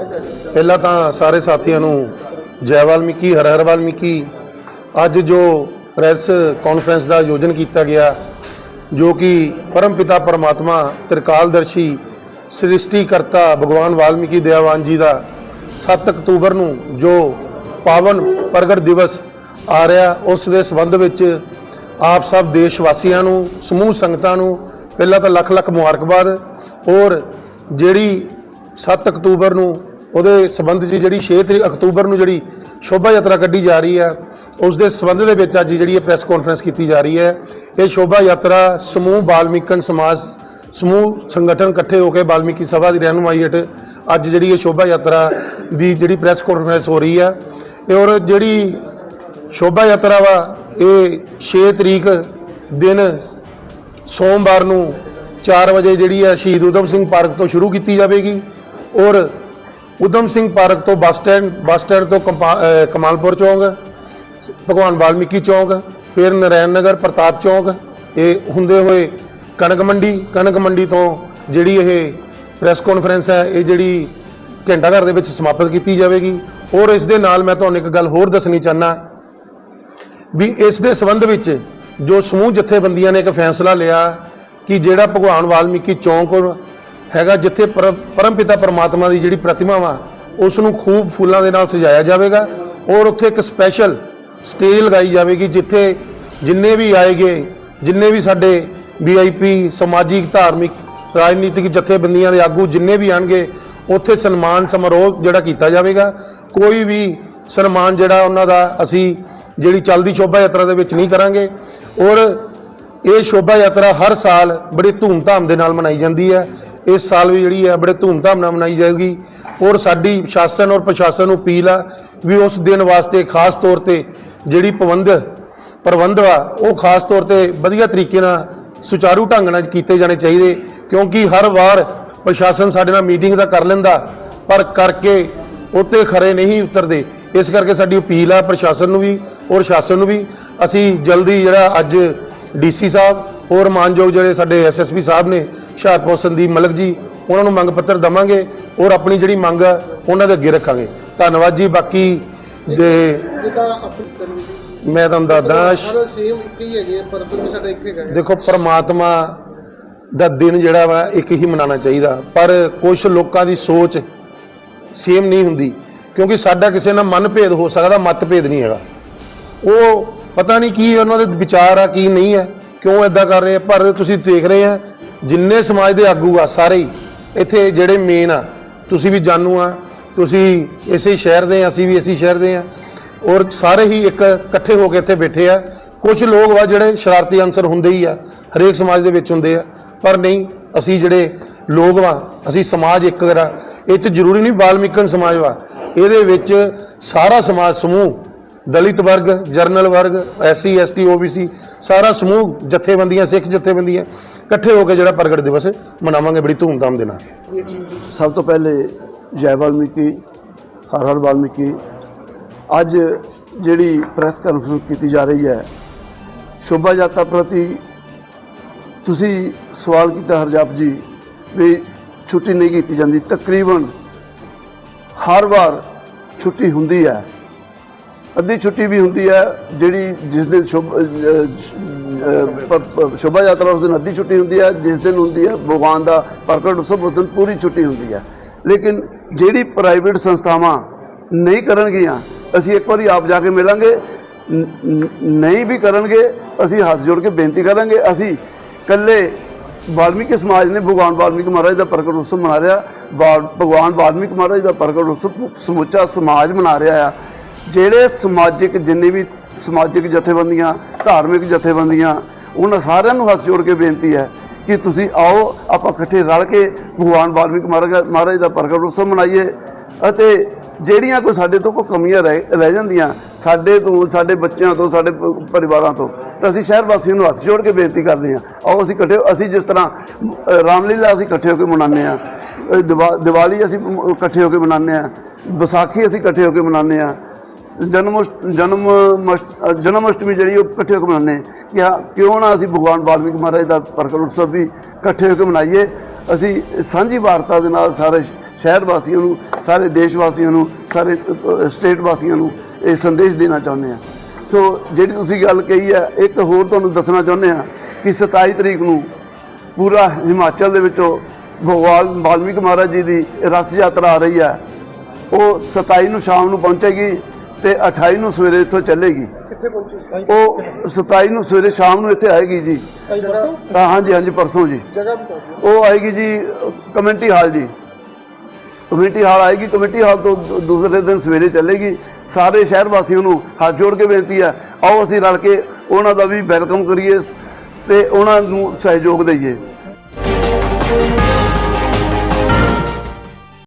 ਪਹਿਲਾਂ ਤਾਂ ਸਾਰੇ ਸਾਥੀਆਂ ਨੂੰ ਜੈ ਵਾਲਮੀਕੀ, ਹਰ ਹਰ ਵਾਲਮੀਕੀ। ਅੱਜ ਜੋ ਪ੍ਰੈਸ ਕਾਨਫਰੰਸ ਦਾ ਆਯੋਜਨ ਕੀਤਾ ਗਿਆ, ਜੋ ਕਿ ਪਰਮਪਿਤਾ ਪਰਮਾਤਮਾ, ਤ੍ਰਿਕਾਲਦਰਸ਼ੀ, ਸ੍ਰਿਸ਼ਟੀਕਰਤਾ ਭਗਵਾਨ ਵਾਲਮੀਕੀ ਦਇਆਵਾਨ ਜੀ ਦਾ 7 ਅਕਤੂਬਰ ਨੂੰ ਜੋ ਪਾਵਨ ਪ੍ਰਗਟ ਦਿਵਸ ਆ ਰਿਹਾ, ਉਸ ਦੇ ਸੰਬੰਧ ਵਿੱਚ ਆਪ ਸਭ ਦੇਸ਼ ਵਾਸੀਆਂ ਨੂੰ, ਸਮੂਹ ਸੰਗਤਾਂ ਨੂੰ ਪਹਿਲਾਂ ਤਾਂ ਲੱਖ ਲੱਖ ਮੁਬਾਰਕਬਾਦ। ਔਰ ਜਿਹੜੀ 7 ਅਕਤੂਬਰ ਨੂੰ ਉਹਦੇ ਸੰਬੰਧ 'ਚ ਜਿਹੜੀ 6 ਤਰੀਕ ਅਕਤੂਬਰ ਨੂੰ ਜਿਹੜੀ ਸ਼ੋਭਾ ਯਾਤਰਾ ਕੱਢੀ ਜਾ ਰਹੀ ਹੈ, ਉਸ ਦੇ ਸੰਬੰਧ ਦੇ ਵਿੱਚ ਅੱਜ ਜਿਹੜੀ ਇਹ ਪ੍ਰੈਸ ਕਾਨਫਰੰਸ ਕੀਤੀ ਜਾ ਰਹੀ ਹੈ, ਇਹ ਸ਼ੋਭਾ ਯਾਤਰਾ ਸਮੂਹ ਬਾਲਮੀਕਨ ਸਮਾਜ, ਸਮੂਹ ਸੰਗਠਨ ਇਕੱਠੇ ਹੋ ਕੇ ਬਾਲਮੀਕੀ ਸਭਾ ਦੀ ਰਹਿਨੁਮਾਈ ਹੇਠ ਅੱਜ ਜਿਹੜੀ ਇਹ ਸ਼ੋਭਾ ਯਾਤਰਾ ਦੀ ਜਿਹੜੀ ਪ੍ਰੈਸ ਕਾਨਫਰੰਸ ਹੋ ਰਹੀ ਹੈ ਇਹ ਔਰ ਜਿਹੜੀ ਸ਼ੋਭਾ ਯਾਤਰਾ ਵਾ, ਇਹ 6 ਤਰੀਕ ਦਿਨ ਸੋਮਵਾਰ ਨੂੰ 4 ਵਜੇ ਜਿਹੜੀ ਹੈ ਸ਼ਹੀਦ ਊਧਮ ਸਿੰਘ ਪਾਰਕ ਤੋਂ ਸ਼ੁਰੂ ਕੀਤੀ ਜਾਵੇਗੀ, ਔਰ ਊਧਮ ਸਿੰਘ ਪਾਰਕ ਤੋਂ ਬੱਸ ਸਟੈਂਡ ਬੱਸ ਸਟੈਂਡ ਤੋਂ ਕੰਪਾ- ਕਮਾਲਪੁਰ ਚੌਂਕ, ਭਗਵਾਨ ਵਾਲਮੀਕੀ ਚੌਂਕ, ਫਿਰ ਨਰੈਣ ਨਗਰ, ਪ੍ਰਤਾਪ ਚੌਂਕ, ਇਹ ਹੁੰਦੇ ਹੋਏ ਕਣਕ ਮੰਡੀ ਕਣਕ ਮੰਡੀ ਤੋਂ ਜਿਹੜੀ ਇਹ ਪ੍ਰੈਸ ਕਾਨਫਰੰਸ ਹੈ, ਇਹ ਜਿਹੜੀ ਘੰਟਾ ਘਰ ਦੇ ਵਿੱਚ ਸਮਾਪਤ ਕੀਤੀ ਜਾਵੇਗੀ। ਔਰ ਇਸ ਦੇ ਨਾਲ ਮੈਂ ਤੁਹਾਨੂੰ ਇੱਕ ਗੱਲ ਹੋਰ ਦੱਸਣੀ ਚਾਹਨਾ ਵੀ ਇਸ ਦੇ ਸੰਬੰਧ ਵਿੱਚ ਜੋ ਸਮੂਹ ਜਥੇਬੰਦੀਆਂ ਨੇ ਇੱਕ ਫੈਸਲਾ ਲਿਆ ਕਿ ਜਿਹੜਾ ਭਗਵਾਨ ਵਾਲਮੀਕੀ ਚੌਂਕ ਹੈਗਾ ਜਿੱਥੇ ਪਰ- ਪਰਮਪਿਤਾ ਪਰਮਾਤਮਾ ਦੀ ਜਿਹੜੀ ਪ੍ਰਤਿਮਾ ਵਾ ਉਸ ਨੂੰ ਖੂਬ ਫੁੱਲਾਂ ਦੇ ਨਾਲ ਸਜਾਇਆ ਜਾਵੇਗਾ ਔਰ ਉੱਥੇ ਇੱਕ ਸਪੈਸ਼ਲ ਸਟੇਜ ਲਗਾਈ ਜਾਵੇਗੀ ਜਿੱਥੇ ਜਿੰਨੇ ਵੀ ਆਏਗੇ ਜਿੰਨੇ ਵੀ ਸਾਡੇ ਵੀਆਈਪੀ ਸਮਾਜਿਕ, ਧਾਰਮਿਕ, ਰਾਜਨੀਤਿਕ ਜਥੇਬੰਦੀਆਂ ਦੇ ਆਗੂ ਜਿੰਨੇ ਵੀ ਆਣਗੇ, ਉੱਥੇ ਸਨਮਾਨ ਸਮਾਰੋਹ ਜਿਹੜਾ ਕੀਤਾ ਜਾਵੇਗਾ। ਕੋਈ ਵੀ ਸਨਮਾਨ ਜਿਹੜਾ ਉਹਨਾਂ ਦਾ ਅਸੀਂ ਜਿਹੜੀ ਚੱਲਦੀ ਸ਼ੋਭਾ ਯਾਤਰਾ ਦੇ ਵਿੱਚ ਨਹੀਂ ਕਰਾਂਗੇ ਔਰ ਇਹ ਸ਼ੋਭਾ ਯਾਤਰਾ ਹਰ ਸਾਲ ਬੜੀ ਧੂਮਧਾਮ ਦੇ ਨਾਲ ਮਨਾਈ ਜਾਂਦੀ ਹੈ। ਇਸ ਸਾਲ ਵੀ ਜਿਹੜੀ ਹੈ ਬੜੇ ਧੂਮਧਾਮ ਨਾਲ ਮਨਾਈ ਜਾਏਗੀ ਔਰ ਸਾਡੀ ਸ਼ਾਸਨ ਔਰ ਪ੍ਰਸ਼ਾਸਨ ਨੂੰ ਅਪੀਲ ਆ ਵੀ ਉਸ ਦਿਨ ਵਾਸਤੇ ਖਾਸ ਤੌਰ ਤੇ ਜਿਹੜੀ ਪਵੰਦ ਪ੍ਰਬੰਧ ਵਾ, ਉਹ ਖਾਸ ਤੌਰ ਤੇ ਵਧੀਆ ਤਰੀਕੇ ਨਾਲ ਸੁਚਾਰੂ ਢੰਗ ਨਾਲ ਕੀਤੇ ਜਾਣੇ ਚਾਹੀਦੇ ਕਿਉਂਕਿ ਹਰ ਵਾਰ ਪ੍ਰਸ਼ਾਸਨ ਸਾਡੇ ਨਾਲ ਮੀਟਿੰਗ ਤਾਂ ਕਰ ਲੈਂਦਾ, ਪਰ ਕਰਕੇ ਉੱਤੇ ਖਰੇ ਨਹੀਂ ਉਤਰਦੇ। ਇਸ ਕਰਕੇ ਸਾਡੀ ਅਪੀਲ ਆ ਪ੍ਰਸ਼ਾਸਨ ਨੂੰ ਵੀ ਔਰ ਸ਼ਾਸਨ ਨੂੰ ਵੀ। ਅਸੀਂ ਜਲਦੀ ਜਿਹੜਾ ਅੱਜ ਡੀਸੀ ਸਾਹਿਬ ਹੋਰ ਮਾਨਯੋਗ ਜਿਹੜੇ ਸਾਡੇ ਐਸਐਸਪੀ ਸਾਹਿਬ ਨੇ ਹੁਸ਼ਿਆਰਪੁਰ ਸੰਦੀਪ ਮਲਕ ਜੀ ਉਹਨਾਂ ਨੂੰ ਮੰਗ ਪੱਤਰ ਦਵਾਂਗੇ ਔਰ ਆਪਣੀ ਜਿਹੜੀ ਮੰਗ ਆ ਉਹਨਾਂ ਦੇ ਅੱਗੇ ਰੱਖਾਂਗੇ। ਧੰਨਵਾਦ ਜੀ ਬਾਕੀ ਦੇ ਮੈਂ ਤੁਹਾਨੂੰ ਦੱਸਦਾ ਸੇਮ ਇੱਕ ਹੀ ਹੈਗੇ ਪਰ ਵੀ ਸਾਡਾ ਇੱਕ ਹੈਗਾ ਹੈ। ਦੇਖੋ ਪ੍ਰਮਾਤਮਾ ਦਾ ਦਿਨ ਜਿਹੜਾ ਵਾ ਇੱਕ ਹੀ ਮਨਾਉਣਾ ਚਾਹੀਦਾ। ਪਰ ਕੁਝ ਲੋਕਾਂ ਦੀ ਸੋਚ ਸੇਮ ਨਹੀਂ ਹੁੰਦੀ ਕਿਉਂਕਿ ਸਾਡਾ ਕਿਸੇ ਨਾਲ ਮਨ ਭੇਦ ਹੋ ਸਕਦਾ ਮਤ ਭੇਦ ਨਹੀਂ ਹੈਗਾ। ਉਹ ਪਤਾ ਨਹੀਂ ਕੀ ਉਹਨਾਂ ਦੇ ਵਿਚਾਰ ਆ ਕੀ ਨਹੀਂ ਹੈ ਕਿਉਂ ਐਦਾਂ ਕਰ ਰਹੇ ਆ? ਪਰ ਤੁਸੀਂ ਦੇਖ ਰਹੇ ਆ, ਜਿੰਨੇ ਸਮਾਜ ਦੇ ਆਗੂ ਆ ਸਾਰੇ ਹੀ, ਇੱਥੇ ਜਿਹੜੇ ਮੇਨ ਆ, ਤੁਸੀਂ ਵੀ ਜਾਣੂ ਆ, ਤੁਸੀਂ ਇਸੇ ਸ਼ਹਿਰ ਦੇ ਆ, ਅਸੀਂ ਵੀ ਇਸੇ ਸ਼ਹਿਰ ਦੇ ਆ, ਔਰ ਸਾਰੇ ਹੀ ਇੱਕ ਇਕੱਠੇ ਹੋ ਕੇ ਇੱਥੇ ਬੈਠੇ ਆ। ਕੁਝ ਲੋਕ ਵਾ ਜਿਹੜੇ ਸ਼ਰਾਰਤੀ ਅਨਸਰ ਹੁੰਦੇ ਹੀ ਆ, ਹਰੇਕ ਸਮਾਜ ਦੇ ਵਿੱਚ ਹੁੰਦੇ ਆ, ਪਰ ਨਹੀਂ, ਅਸੀਂ ਜਿਹੜੇ ਲੋਕ ਵਾ, ਅਸੀਂ ਸਮਾਜ ਇੱਕ ਕਰਾ ਇਹ ਚ ਜ਼ਰੂਰੀ ਨਹੀਂ ਬਾਲਮਿਕਨ ਸਮਾਜ ਵਾ, ਇਹਦੇ ਵਿੱਚ ਸਾਰਾ ਸਮਾਜ ਸਮੂਹ ਦਲਿਤ ਵਰਗ, ਜਰਨਲ ਵਰਗ, ਐਸਸੀ, ਐਸਟੀ, ਓਬੀਸੀ, ਸਾਰਾ ਸਮੂਹ ਜਥੇਬੰਦੀਆਂ, ਸਿੱਖ ਜਥੇਬੰਦੀਆਂ ਇਕੱਠੇ ਹੋ ਕੇ ਜਿਹੜਾ ਪ੍ਰਗਟ ਦਿਵਸ ਮਨਾਵਾਂਗੇ ਬੜੀ ਧੂਮਧਾਮ ਦੇ ਨਾਲ। ਸਭ ਤੋਂ ਪਹਿਲੇ ਜੈ ਵਾਲਮੀਕੀ, ਹਰ ਹਰ ਵਾਲਮੀਕੀ, ਅੱਜ ਜਿਹੜੀ ਪ੍ਰੈਸ ਕਾਨਫਰੰਸ ਕੀਤੀ ਜਾ ਰਹੀ ਹੈ, ਸ਼ੋਭਾ ਯਾਤਰਾ ਪ੍ਰਤੀ ਤੁਸੀਂ ਸਵਾਲ ਕੀਤਾ ਹਰਜਾਪ ਜੀ ਵੀ ਛੁੱਟੀ ਨਹੀਂ ਕੀਤੀ ਜਾਂਦੀ, ਤਕਰੀਬਨ ਹਰ ਵਾਰ ਛੁੱਟੀ ਹੁੰਦੀ ਹੈ। ਅੱਧੀ ਛੁੱਟੀ ਵੀ ਹੁੰਦੀ ਹੈ, ਜਿਹੜੀ ਜਿਸ ਦਿਨ ਸ਼ੁਭ ਸ਼ੋਭਾ ਯਾਤਰਾ ਉਸ ਦਿਨ ਅੱਧੀ ਛੁੱਟੀ ਹੁੰਦੀ ਹੈ, ਜਿਸ ਦਿਨ ਹੁੰਦੀ ਹੈ ਭਗਵਾਨ ਦਾ ਪ੍ਰਗਟ ਉਤਸਵ, ਉਸ ਦਿਨ ਪੂਰੀ ਛੁੱਟੀ ਹੁੰਦੀ ਹੈ। ਲੇਕਿਨ ਜਿਹੜੀ ਪ੍ਰਾਈਵੇਟ ਸੰਸਥਾਵਾਂ ਨਹੀਂ ਕਰਨਗੀਆਂ, ਅਸੀਂ ਇੱਕ ਵਾਰੀ ਆਪ ਜਾ ਕੇ ਮਿਲਾਂਗੇ ਨਹੀਂ ਵੀ ਕਰਨਗੇ, ਅਸੀਂ ਹੱਥ ਜੋੜ ਕੇ ਬੇਨਤੀ ਕਰਾਂਗੇ, ਅਸੀਂ ਇਕੱਲੇ ਵਾਲਮੀਕੀ ਸਮਾਜ ਨੇ ਭਗਵਾਨ ਵਾਲਮੀਕੀ ਮਹਾਰਾਜ ਦਾ ਪ੍ਰਗਟ ਉਤਸਵ ਮਨਾ ਰਿਹਾ ਵਾ- ਭਗਵਾਨ ਵਾਲਮੀਕ ਮਹਾਰਾਜ ਦਾ ਪ੍ਰਗਟ ਉਤਸਵ ਸਮੁੱਚਾ ਸਮਾਜ ਮਨਾ ਰਿਹਾ ਆ। ਜਿਹੜੇ ਸਮਾਜਿਕ ਜਿੰਨੇ ਵੀ ਸਮਾਜਿਕ ਜਥੇਬੰਦੀਆਂ ਧਾਰਮਿਕ ਜਥੇਬੰਦੀਆਂ ਉਹਨਾਂ ਸਾਰਿਆਂ ਨੂੰ ਹੱਥ ਜੋੜ ਕੇ ਬੇਨਤੀ ਹੈ ਕਿ ਤੁਸੀਂ ਆਓ ਆਪਾਂ ਇਕੱਠੇ ਰਲ ਕੇ ਭਗਵਾਨ ਵਾਲਮੀਕ ਮਹਾਰਾਜ ਮਹਾਰਾਜ ਦਾ ਪ੍ਰਗਟ ਉਤਸਵ ਮਨਾਈਏ ਅਤੇ ਜਿਹੜੀਆਂ ਕੋਈ ਸਾਡੇ ਤੋਂ ਕੋਈ ਕਮੀਆਂ ਰਹਿ ਰਹਿ ਜਾਂਦੀਆਂ ਸਾਡੇ ਤੋਂ ਸਾਡੇ ਬੱਚਿਆਂ ਤੋਂ ਸਾਡੇ ਪਰਿਵਾਰਾਂ ਤੋਂ ਤਾਂ ਅਸੀਂ ਸ਼ਹਿਰ ਵਾਸੀਆਂ ਨੂੰ ਹੱਥ ਜੋੜ ਕੇ ਬੇਨਤੀ ਕਰਦੇ ਹਾਂ। ਆਓ ਅਸੀਂ ਇਕੱਠੇ ਅਸੀਂ ਜਿਸ ਤਰ੍ਹਾਂ ਅ, ਰਾਮਲੀਲਾ ਅਸੀਂ ਇਕੱਠੇ ਹੋ ਕੇ ਮਨਾਉਂਦੇ ਹਾਂ ਅ, ਦਿਵਾ- ਦੀਵਾਲੀ ਅਸੀਂ ਇਕੱਠੇ ਹੋ ਕੇ ਮਨਾਉਂਦੇ ਹਾਂ ਵਿਸਾਖੀ ਅਸੀਂ ਇਕੱਠੇ ਹੋ ਕੇ ਮਨਾਉਂਦੇ ਹਾਂ ਜਨਮ ਅਸ਼ਟ- ਜਨਮ ਅਸ਼ਟ- ਜਨਮ ਅਸ਼ਟਮੀ ਜਿਹੜੀ ਉਹ ਇਕੱਠੇ ਹੋ ਕੇ ਮਨਾਉਂਦੇ ਹਾਂ। ਕਿ ਕਿਉਂ ਨਾ ਅਸੀਂ ਭਗਵਾਨ ਵਾਲਮੀਕ ਮਹਾਰਾਜ ਦਾ ਪ੍ਰਗਟ ਉਤਸਵ ਵੀ ਇਕੱਠੇ ਹੋ ਕੇ ਮਨਾਈਏ। ਅਸੀਂ ਸਾਂਝੀ ਵਾਰਤਾ ਦੇ ਨਾਲ ਸਾਰੇ ਸ਼ਹਿਰ ਵਾਸੀਆਂ ਨੂੰ, ਸਾਰੇ ਦੇਸ਼ ਵਾਸੀਆਂ ਨੂੰ, ਸਾਰੇ ਸਟੇਟ ਵਾਸੀਆਂ ਨੂੰ ਇਹ ਸੰਦੇਸ਼ ਦੇਣਾ ਚਾਹੁੰਦੇ ਆ ਸੋ ਜਿਹੜੀ ਤੁਸੀਂ ਗੱਲ ਕਹੀ ਹੈ, ਇੱਕ ਹੋਰ ਤੁਹਾਨੂੰ ਦੱਸਣਾ ਚਾਹੁੰਦੇ ਆ ਕਿ 27 ਤਰੀਕ ਨੂੰ ਪੂਰਾ ਹਿਮਾਚਲ ਦੇ ਵਿੱਚੋਂ ਭਗਵਾਨ ਵਾਲਮੀਕ ਮਹਾਰਾਜ ਜੀ ਦੀ ਰਥ ਯਾਤਰਾ ਆ ਰਹੀ ਹੈ। ਉਹ 27 ਨੂੰ ਸ਼ਾਮ ਨੂੰ ਪਹੁੰਚੇਗੀ। ਤੇ 28 ਨੂੰ ਸਵੇਰੇ ਇੱਥੋਂ ਚੱਲੇਗੀ। ਕਿੱਥੇ ਪਹੁੰਚੀ? ਉਹ 27 ਨੂੰ ਸਵੇਰੇ ਸ਼ਾਮ ਨੂੰ ਇੱਥੇ ਆਏਗੀ ਜੀ। ਤਾਂ ਹਾਂਜੀ ਹਾਂਜੀ ਪਰਸੋਂ ਜੀ। ਜਗ੍ਹਾ ਉਹ ਆਏਗੀ ਜੀ ਕਮੇਟੀ ਹਾਲ ਜੀ। ਕਮੇਟੀ ਹਾਲ ਆਏਗੀ ਕਮੇਟੀ ਹਾਲ ਤੋਂ ਦੂਸਰੇ ਦਿਨ ਸਵੇਰੇ ਚੱਲੇਗੀ। ਸਾਰੇ ਸ਼ਹਿਰ ਵਾਸੀਆਂ ਨੂੰ ਹੱਥ ਜੋੜ ਕੇ ਬੇਨਤੀ ਹੈ ਆਓ ਅਸੀਂ ਰਲ ਕੇ ਉਹਨਾਂ ਦਾ ਵੀ ਵੈਲਕਮ ਕਰੀਏ ਤੇ ਉਹਨਾਂ ਨੂੰ ਸਹਿਯੋਗ ਦਈਏ।